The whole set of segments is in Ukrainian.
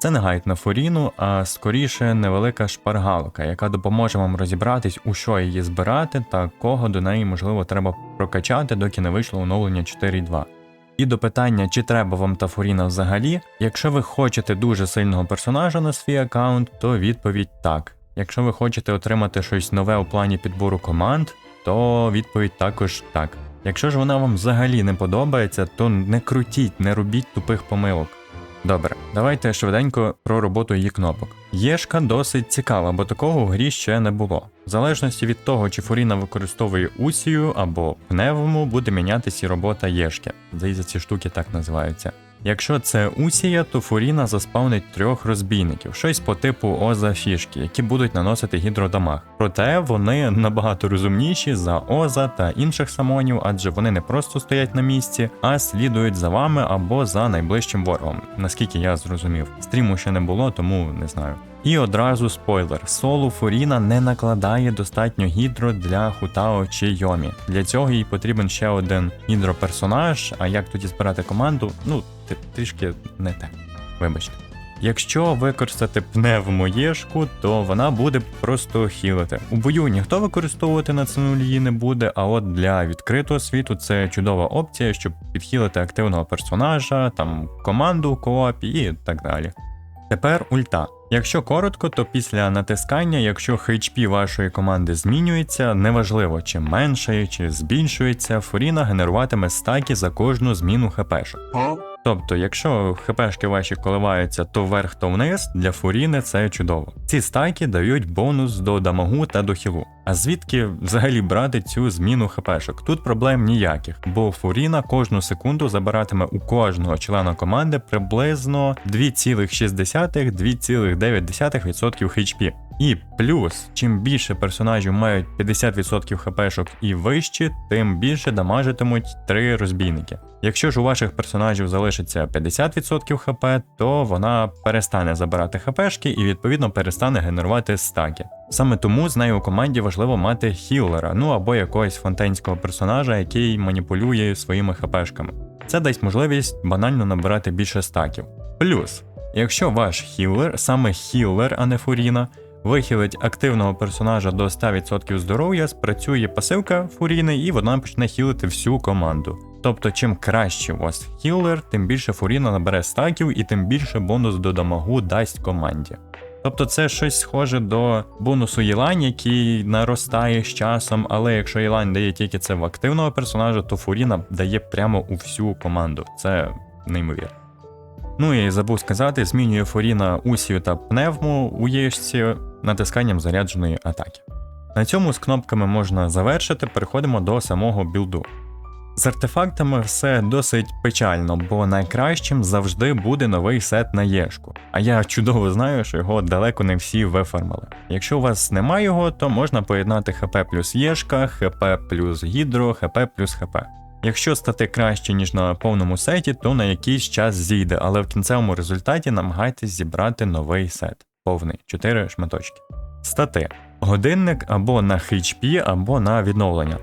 Це не гайд на форіну, а скоріше невелика шпаргалка, яка допоможе вам розібратись, у що її збирати та кого до неї можливо треба прокачати, доки не вийшло оновлення 4.2. І до питання, чи треба вам Тафоріна взагалі, якщо ви хочете дуже сильного персонажа на свій аккаунт, то відповідь так. Якщо ви хочете отримати щось нове у плані підбору команд, то відповідь також так. Якщо ж вона вам взагалі не подобається, то не крутіть, не робіть тупих помилок. Добре, давайте швиденько про роботу її кнопок. Єшка досить цікава, бо такого в грі ще не було. В залежності від того, чи Фуріна використовує усію або пневму, буде мінятися і робота Єшки. Здається, ці штуки так називаються. Якщо це усія, то Фуріна заспавнить трьох розбійників, щось по типу Оза фішки, які будуть наносити гідродамаг. Проте вони набагато розумніші за Оза та інших самонів, адже вони не просто стоять на місці, а слідують за вами або за найближчим ворогом, наскільки я зрозумів. Стріму ще не було, тому не знаю. І одразу спойлер: солу Фуріна не накладає достатньо гідро для Хутао чи Йомі. Для цього їй потрібен ще один гідроперсонаж. А як тоді збирати команду? Ну, трішки не те. Вибачте. Якщо використати пневмоєшку, то вона буде просто хілити. У бою ніхто використовувати на ціну її не буде, а от для відкритого світу це чудова опція, щоб підхілити активного персонажа, там команду в коопі і так далі. Тепер ульта. Якщо коротко, то після натискання, якщо HP вашої команди змінюється, неважливо чи меншає, чи збільшується, Фуріна генеруватиме стаки за кожну зміну хпшок. Тобто, якщо хпшки ваші коливаються то вверх, то вниз, для фуріни це чудово. Ці стаки дають бонус до дамагу та до хілу. А звідки взагалі брати цю зміну хпшок? Тут проблем ніяких, бо фуріна кожну секунду забиратиме у кожного члена команди приблизно 2,6-2,9% HP. І плюс, чим більше персонажів мають 50% хпшок і вищі, тим більше дамажитимуть три розбійники. Якщо ж у ваших персонажів залишиться 50% хп, то вона перестане забирати хпшки і відповідно перестане генерувати стаки. Саме тому з нею у команді важливо мати хіллера, ну або якогось фонтенського персонажа, який маніпулює своїми хпшками. Це дасть можливість банально набирати більше стаків. Плюс, якщо ваш хіллер, саме хіллер, а не фуріна, вихилить активного персонажа до 100% здоров'я, спрацює пасивка фуріни і вона почне хілити всю команду. Тобто, чим краще у вас хіллер, тим більше фуріна набере стаків і тим більше бонус до дамагу дасть команді. Тобто це щось схоже до бонусу Єлань, який наростає з часом, але якщо Єлань дає тільки це в активного персонажа, то Фуріна дає прямо у всю команду. Це неймовірно. Ну і забув сказати, змінює Фуріна усію та пневму у єшці натисканням зарядженої атаки. На цьому з кнопками можна завершити, переходимо до самого білду. З артефактами все досить печально, бо найкращим завжди буде новий сет на єшку. А я чудово знаю, що його далеко не всі вифармили. Якщо у вас немає його, то можна поєднати ХП плюс єшка, ХП плюс гідро, ХП плюс ХП. Якщо стати краще, ніж на повному сеті, то на якийсь час зійде, але в кінцевому результаті намагайтесь зібрати новий сет. Повний 4 шматочки. Стати. Годинник або на HP, або на відновлення.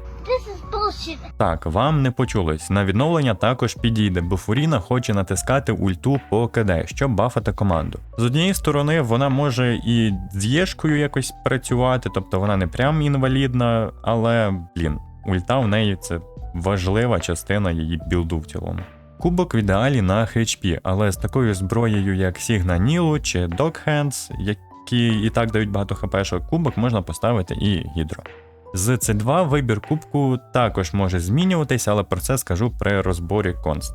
Так, вам не почулось. На відновлення також підійде, бо Фуріна хоче натискати ульту по КД, щоб бафати команду. З однієї сторони, вона може і з Єшкою якось працювати, тобто вона не прям інвалідна, але блін, ульта в неї це важлива частина її білду в цілому. Кубок в ідеалі на HP, але з такою зброєю, як Сігна Нілу чи Hands, які і так дають багато хпшок, кубок можна поставити і гідро. З C2 вибір кубку також може змінюватись, але про це скажу при розборі конст.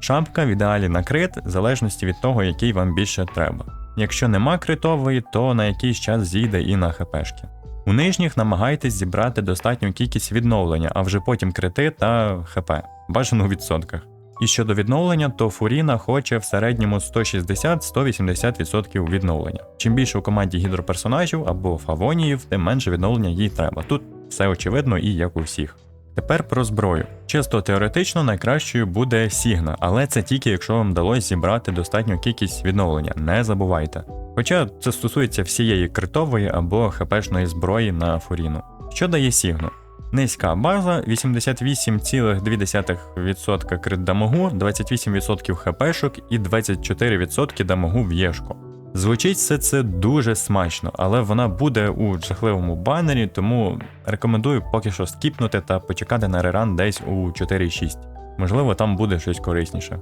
Шапка в ідеалі на крит, в залежності від того, який вам більше треба. Якщо нема критової, то на якийсь час зійде і на хпшки. У нижніх намагайтесь зібрати достатню кількість відновлення, а вже потім крити та хп, бажано у відсотках. І щодо відновлення, то Фуріна хоче в середньому 160-180% відновлення. Чим більше у команді гідроперсонажів або фавоніїв, тим менше відновлення їй треба. Тут все очевидно і як у всіх. Тепер про зброю. Чисто теоретично найкращою буде Сігна, але це тільки якщо вам вдалося зібрати достатню кількість відновлення, не забувайте. Хоча це стосується всієї критової або хпшної зброї на Фуріну. Що дає Сігну? Низька база 88,2% крит дамагу, 28% хпшок і 24% дамагу в єшку. Звучить все це дуже смачно, але вона буде у жахливому банері, тому рекомендую поки що скіпнути та почекати на реран десь у 4.6. Можливо, там буде щось корисніше.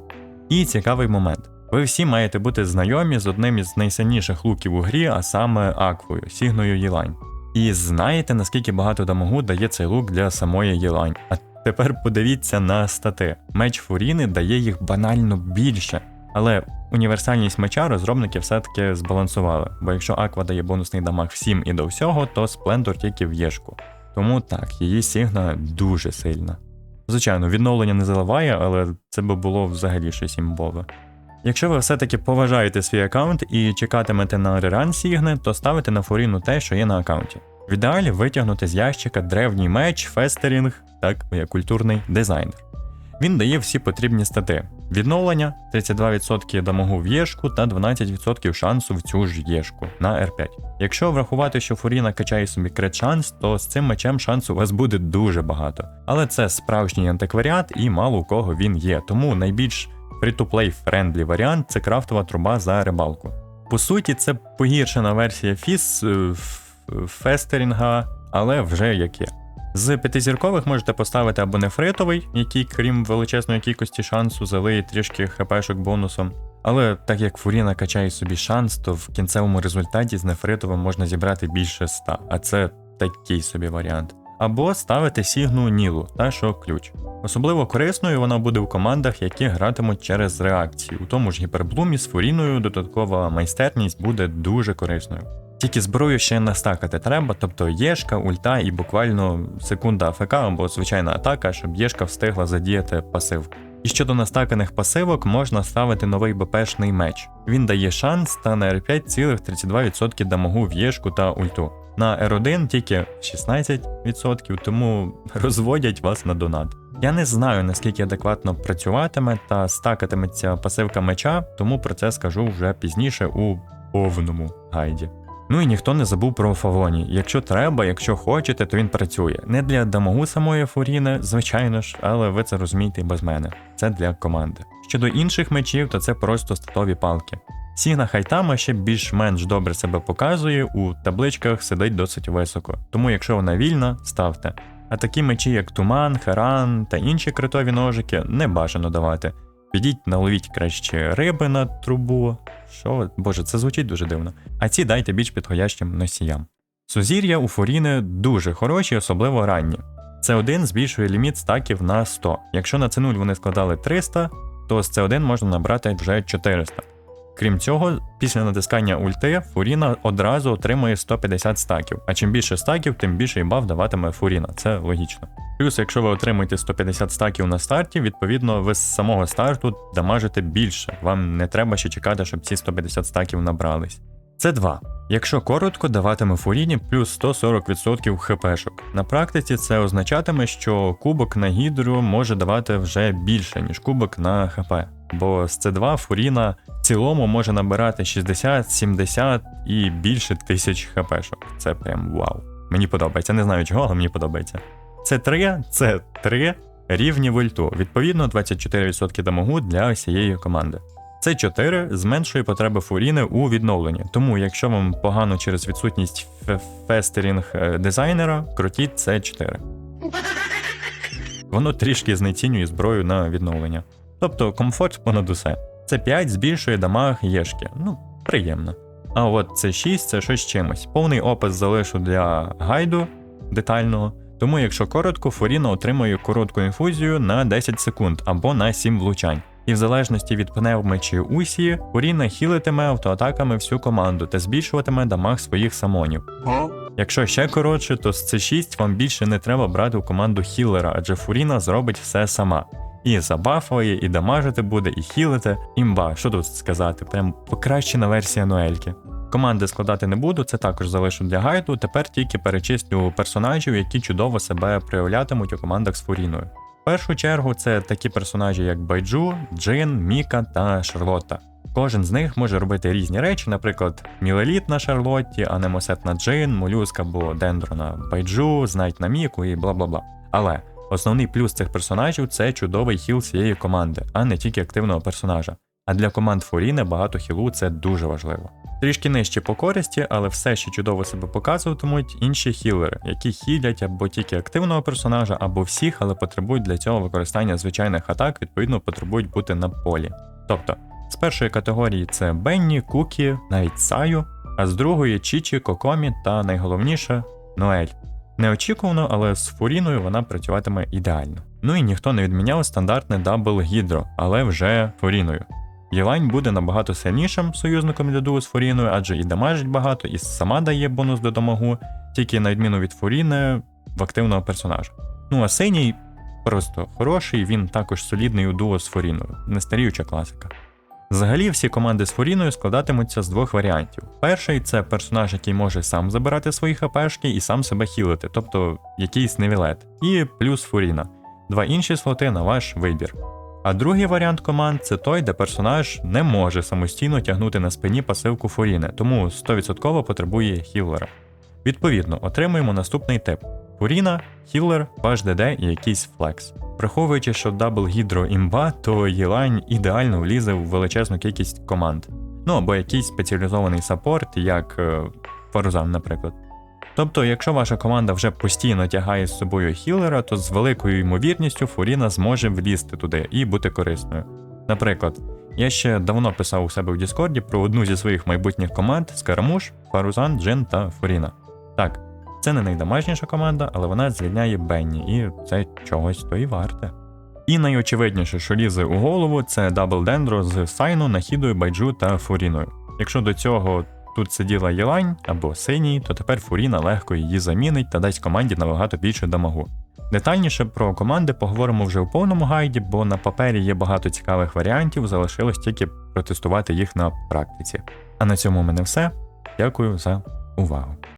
І цікавий момент. Ви всі маєте бути знайомі з одним із найсильніших луків у грі, а саме Аквою, Сігною Єлань. І знаєте, наскільки багато дамагу дає цей лук для самої Єлань. А тепер подивіться на стати. Меч Фуріни дає їх банально більше. Але універсальність меча розробники все-таки збалансували, бо якщо Аква дає бонусний дамаг всім і до всього, то Сплендор тільки в єшку. Тому так, її сігна дуже сильна. Звичайно, відновлення не заливає, але це би було взагалі щось імбове. Якщо ви все-таки поважаєте свій аккаунт і чекатимете на реран Сігни, то ставите на форіну те, що є на аккаунті. В ідеалі витягнути з ящика древній меч, фестерінг, так, я культурний дизайнер. Він дає всі потрібні стати: відновлення, 32% дамагу в єшку та 12% шансу в цю ж єшку на R5. Якщо врахувати, що Фуріна качає собі крит шанс, то з цим мечем шансу у вас буде дуже багато. Але це справжній антикваріат і мало у кого він є, тому найбільш free-to-play френдлі варіант це крафтова труба за рибалку. По суті, це погіршена версія фіс е, фестерінга, але вже як є. З п'ятизіркових можете поставити або нефритовий, який, крім величезної кількості шансу, залиє трішки хпшок бонусом. Але так як Фуріна качає собі шанс, то в кінцевому результаті з нефритовим можна зібрати більше 100, а це такий собі варіант. Або ставити сігну Нілу, та що ключ. Особливо корисною вона буде у командах, які гратимуть через реакції. У тому ж гіперблумі з Фуріною додаткова майстерність буде дуже корисною. Тільки зброю ще настакати треба, тобто єшка, ульта і буквально секунда АФК або звичайна атака, щоб єшка встигла задіяти пасив. І щодо настаканих пасивок можна ставити новий БПшний меч. Він дає шанс та на R5 цілих 32% дамагу в єшку та ульту. На R1 тільки 16%, тому розводять вас на донат. Я не знаю наскільки адекватно працюватиме та стакатиметься пасивка меча, тому про це скажу вже пізніше у повному гайді. Ну і ніхто не забув про Фавоні. Якщо треба, якщо хочете, то він працює. Не для дамагу самої Фуріни, звичайно ж, але ви це розумієте без мене. Це для команди. Щодо інших мечів, то це просто статові палки. Сігна Хайтама ще більш-менш добре себе показує, у табличках сидить досить високо, тому якщо вона вільна, ставте. А такі мечі, як Туман, Харан та інші критові ножики, не бажано давати. Підіть, наловіть краще риби на трубу. Що, боже, це звучить дуже дивно. А ці дайте більш підходящим носіям. Сузір'я у Фуріни дуже хороші, особливо ранні. Це 1 збільшує ліміт стаків на 100. Якщо на C0 вони складали 300, то з C1 можна набрати вже 400. Крім цього, після натискання ульти Фуріна одразу отримує 150 стаків, а чим більше стаків, тим більший баф даватиме Фуріна, це логічно. Плюс, якщо ви отримуєте 150 стаків на старті, відповідно, ви з самого старту дамажите більше. Вам не треба ще чекати, щоб ці 150 стаків набрались. Це 2. Якщо коротко, даватиме Фуріні плюс 140% хпшок. На практиці це означатиме, що кубок на гідру може давати вже більше, ніж кубок на хп. Бо з C2 Фуріна в цілому може набирати 60, 70 і більше тисяч хпшок. Це прям вау. Мені подобається. Не знаю чого, але мені подобається. Це 3, це 3 рівні вольту, відповідно 24% дамагу для всієї команди. Це 4 зменшує потреби фуріни у відновленні. Тому, якщо вам погано через відсутність фестерінг е, дизайнера, крутіть це 4. Воно трішки знецінює зброю на відновлення. Тобто комфорт понад усе. Це 5 збільшує дамаг єшки. Ну, приємно. А от це 6 це щось чимось. Повний опис залишу для гайду детального. Тому, якщо коротко, Фуріна отримує коротку інфузію на 10 секунд або на 7 влучань. І в залежності від пневми чи усі, Фуріна хілитиме автоатаками всю команду та збільшуватиме дамаг своїх самонів. Якщо ще коротше, то з C6 вам більше не треба брати у команду хілера, адже Фуріна зробить все сама. І забафує, і дамажити буде, і хілити. Імба, що тут сказати? Прям покращена версія Ноельки. Команди складати не буду, це також залишу для гайду. Тепер тільки перечислю персонажів, які чудово себе проявлятимуть у командах з Фуріною. В першу чергу це такі персонажі, як Байджу, Джин, Міка та Шарлотта. Кожен з них може робити різні речі, наприклад, Мілеліт на Шарлотті, Анемосет на Джин, Молюск або Дендро на Байджу, Знайт на Міку і бла бла бла. Але основний плюс цих персонажів це чудовий хіл цієї команди, а не тільки активного персонажа. А для команд Фуріни багато хілу це дуже важливо. Трішки нижче по користі, але все ще чудово себе показуватимуть інші хілери, які хілять або тільки активного персонажа, або всіх, але потребують для цього використання звичайних атак, відповідно потребують бути на полі. Тобто, з першої категорії це Бенні, Кукі, навіть Саю, а з другої Чічі, Кокомі та найголовніше Ноель. Неочікувано, але з Фуріною вона працюватиме ідеально. Ну і ніхто не відміняв стандартне дабл гідро, але вже Фуріною. Єлань буде набагато сильнішим союзником для дуо з Фуріною, адже і дамажить багато, і сама дає бонус до дамагу, тільки на відміну від Фуріни в активного персонажа. Ну а синій просто хороший, він також солідний у дуо з Фуріною, нестаріюча класика. Взагалі, всі команди з Фуріною складатимуться з двох варіантів. Перший це персонаж, який може сам забирати свої хпшки і сам себе хілити, тобто якийсь невілет, і плюс Фуріна. Два інші слоти на ваш вибір. А другий варіант команд це той, де персонаж не може самостійно тягнути на спині пасивку Фуріни, тому 100% потребує хіллера. Відповідно, отримуємо наступний тип: Фуріна, хіллер, ваш і якийсь флекс. Враховуючи, що дабл гідро імба, то Єлань ідеально влізе в величезну кількість команд. Ну або якийсь спеціалізований саппорт, як е, Фарузан, наприклад. Тобто, якщо ваша команда вже постійно тягає з собою хілера, то з великою ймовірністю Фуріна зможе влізти туди і бути корисною. Наприклад, я ще давно писав у себе в Діскорді про одну зі своїх майбутніх команд Скарамуш, Фарузан, Джин та Фуріна. Так, це не найдамажніша команда, але вона звільняє Бенні, і це чогось то і варте. І найочевидніше, що лізе у голову, це дабл дендро з Сайну, Нахідою, Байджу та Фуріною. Якщо до цього тут сиділа Єлань або синій, то тепер Фуріна легко її замінить та дасть команді набагато більше дамагу. Детальніше про команди поговоримо вже у повному гайді, бо на папері є багато цікавих варіантів, залишилось тільки протестувати їх на практиці. А на цьому в мене все. Дякую за увагу.